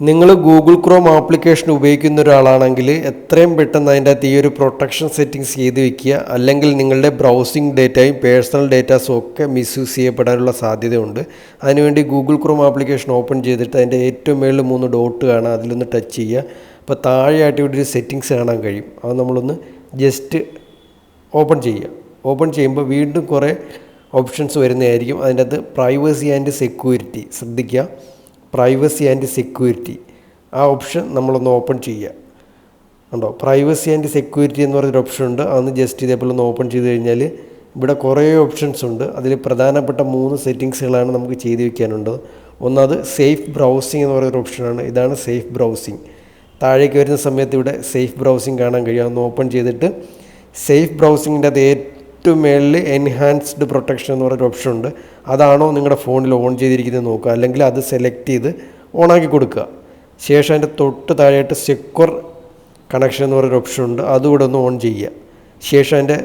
നിങ്ങൾ Google Chrome application ഉപയോഗിക്കുന്ന ഒരാളാണെങ്കിൽ എത്രയും പെട്ടെന്ന് അതിന്റെ അകത്ത് ഈ ഒരു പ്രൊട്ടക്ഷൻ സെറ്റിങ്സ് ചെയ്ത് വെക്കുക. അല്ലെങ്കിൽ നിങ്ങളുടെ ബ്രൗസിംഗ് ഡേറ്റയും പേഴ്സണൽ ഡേറ്റാസും ഒക്കെ മിസ്യൂസ് ചെയ്യപ്പെടാനുള്ള സാധ്യതയുണ്ട്. അതിനുവേണ്ടി ഗൂഗിൾ ക്രോം ആപ്ലിക്കേഷൻ ഓപ്പൺ ചെയ്തിട്ട് അതിന്റെ ഏറ്റവും മേളിൽ മൂന്ന് ഡോട്ട് കാണാം അതിലൊന്ന് ടച്ച് ചെയ്യുക. അപ്പോൾ താഴെയായിട്ട് ഇവിടെ ഒരു സെറ്റിങ്സ് കാണാൻ കഴിയും. അത് നമ്മളൊന്ന് ജസ്റ്റ് ഓപ്പൺ ചെയ്യുക. ഓപ്പൺ ചെയ്യുമ്പോൾ വീണ്ടും കുറേ ഓപ്ഷൻസ് വരുന്നതായിരിക്കും. അതിന്റെ അകത്ത് പ്രൈവസി ആൻഡ് സെക്യൂരിറ്റി ശ്രദ്ധിക്കുക. പ്രൈവസി ആൻഡ് സെക്യൂരിറ്റി ആ ഓപ്ഷൻ നമ്മളൊന്ന് ഓപ്പൺ ചെയ്യുക. ഉണ്ടോ പ്രൈവസി ആൻഡ് സെക്യൂരിറ്റി എന്ന് പറഞ്ഞൊരു ഓപ്ഷൻ ഉണ്ട്. അന്ന് ജസ്റ്റ് ഇതേപോലെ ഒന്ന് ഓപ്പൺ ചെയ്ത് കഴിഞ്ഞാൽ ഇവിടെ കുറേ ഓപ്ഷൻസ് ഉണ്ട്. അതിൽ പ്രധാനപ്പെട്ട മൂന്ന് സെറ്റിങ്സുകളാണ് നമുക്ക് ചെയ്ത് വയ്ക്കാനുണ്ട് ഒന്നത് സേഫ് ബ്രൗസിംഗ് എന്ന് പറയുന്ന ഓപ്ഷനാണ് ഇതാണ് സേഫ് ബ്രൗസിംഗ് താഴേക്ക് വരുന്ന സമയത്ത് ഇവിടെ സേഫ് ബ്രൗസിംഗ് കാണാൻ കഴിയും. അതൊന്ന് ഓപ്പൺ ചെയ്തിട്ട് സേഫ് ബ്രൗസിങ്ങിന്റെ അത് ഏറ്റവും മേളിൽ എൻഹാൻസ്ഡ് പ്രൊട്ടക്ഷൻ എന്ന് പറയുന്ന ഓപ്ഷൻ ഉണ്ട്. അതാണോ നിങ്ങളുടെ ഫോണിൽ ഓൺ ചെയ്തിരിക്കുന്നത് നോക്കുക. അല്ലെങ്കിൽ അത് സെലക്ട് ചെയ്ത് ഓണാക്കി കൊടുക്കുക. ശേഷം അതിന്റെ തൊട്ട് താഴെയായിട്ട് സെക്വർ കണക്ഷൻ എന്ന് പറയുന്ന ഓപ്ഷൻ ഉണ്ട്. അതുകൂടെ ഒന്ന് ഓൺ ചെയ്യുക. ശേഷം അതിന്റെ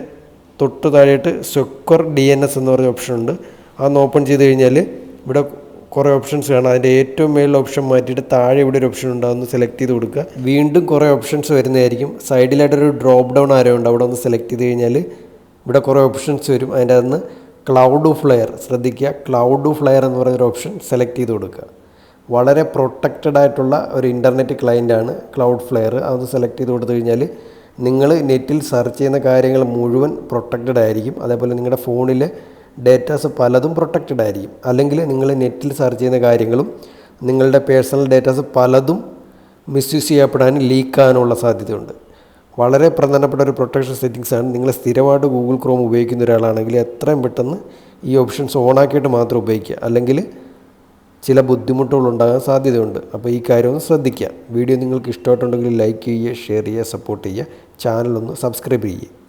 തൊട്ട് താഴെയായിട്ട് സെക്വർ ഡി എൻ എസ് എന്ന് പറയുന്ന ഓപ്ഷൻ ഉണ്ട്. അതൊന്ന് ഓപ്പൺ ചെയ്ത് കഴിഞ്ഞാൽ ഇവിടെ കുറേ ഓപ്ഷൻസ് കാണാം. അതിന്റെ ഏറ്റവും മേളിൽ ഓപ്ഷൻ മാറ്റിയിട്ട് താഴെ ഇവിടെ ഒരു ഓപ്ഷൻ ഉണ്ട്. അതൊന്ന് സെലക്ട് ചെയ്ത് കൊടുക്കുക. വീണ്ടും കുറേ ഓപ്ഷൻസ് വരുന്നതായിരിക്കും. സൈഡിലായിട്ടൊരു ഡ്രോപ്പ് ഡൗൺ ആരോ ഉണ്ട്. അവിടെ ഒന്ന് സെലക്ട് ചെയ്ത് കഴിഞ്ഞാൽ ഇവിടെ കുറേ ഓപ്ഷൻസ് വരും. അതിന്റെ അകത്ത് ക്ലൗഡ് ഫ്ലെയർ ശ്രദ്ധിക്കുക. ക്ലൗഡ് ഫ്ലെയർ എന്ന് പറയുന്നൊരു ഓപ്ഷൻ സെലക്ട് ചെയ്ത് കൊടുക്കുക. വളരെ പ്രൊട്ടക്റ്റഡ് ആയിട്ടുള്ള ഒരു ഇന്റർനെറ്റ് ക്ലയന്റാണ് ക്ലൗഡ് ഫ്ലെയർ അത് സെലക്ട് ചെയ്ത് കൊടുത്തു കഴിഞ്ഞാൽ നിങ്ങൾ നെറ്റിൽ സെർച്ച് ചെയ്യുന്ന കാര്യങ്ങൾ മുഴുവൻ പ്രൊട്ടക്റ്റഡ് ആയിരിക്കും. അതേപോലെ നിങ്ങളുടെ ഫോണിലെ ഡേറ്റാസ് പലതും പ്രൊട്ടക്റ്റഡ് ആയിരിക്കും. അല്ലെങ്കിൽ നിങ്ങൾ നെറ്റിൽ സെർച്ച് ചെയ്യുന്ന കാര്യങ്ങളും നിങ്ങളുടെ പേഴ്സണൽ ഡേറ്റാസ് പലതും മിസ്യൂസ് ചെയ്യപ്പെടാനും ലീക്കാനുള്ള സാധ്യതയുണ്ട്. വളരെ പ്രധാനപ്പെട്ട ഒരു പ്രൊട്ടക്ഷൻ സെറ്റിങ്സ് ആണ്. നിങ്ങൾ സ്ഥിരമായിട്ട് ഗൂഗിൾ ക്രോം ഉപയോഗിക്കുന്ന ഒരാളാണെങ്കിൽ എത്രയും പെട്ടെന്ന് ഈ ഓപ്ഷൻസ് ഓണാക്കിയിട്ട് മാത്രം ഉപയോഗിക്കുക. അല്ലെങ്കിൽ ചില ബുദ്ധിമുട്ടുകൾ ഉണ്ടാകാൻ സാധ്യതയുണ്ട്. അപ്പോൾ ഈ കാര്യം ഒന്ന് ശ്രദ്ധിക്കുക. വീഡിയോ നിങ്ങൾക്ക് ഇഷ്ടമായിട്ടുണ്ടെങ്കിൽ ലൈക്ക് ചെയ്യുക ഷെയർ ചെയ്യുക സപ്പോർട്ട് ചെയ്യുക. ചാനലൊന്ന് സബ്സ്ക്രൈബ് ചെയ്യുക.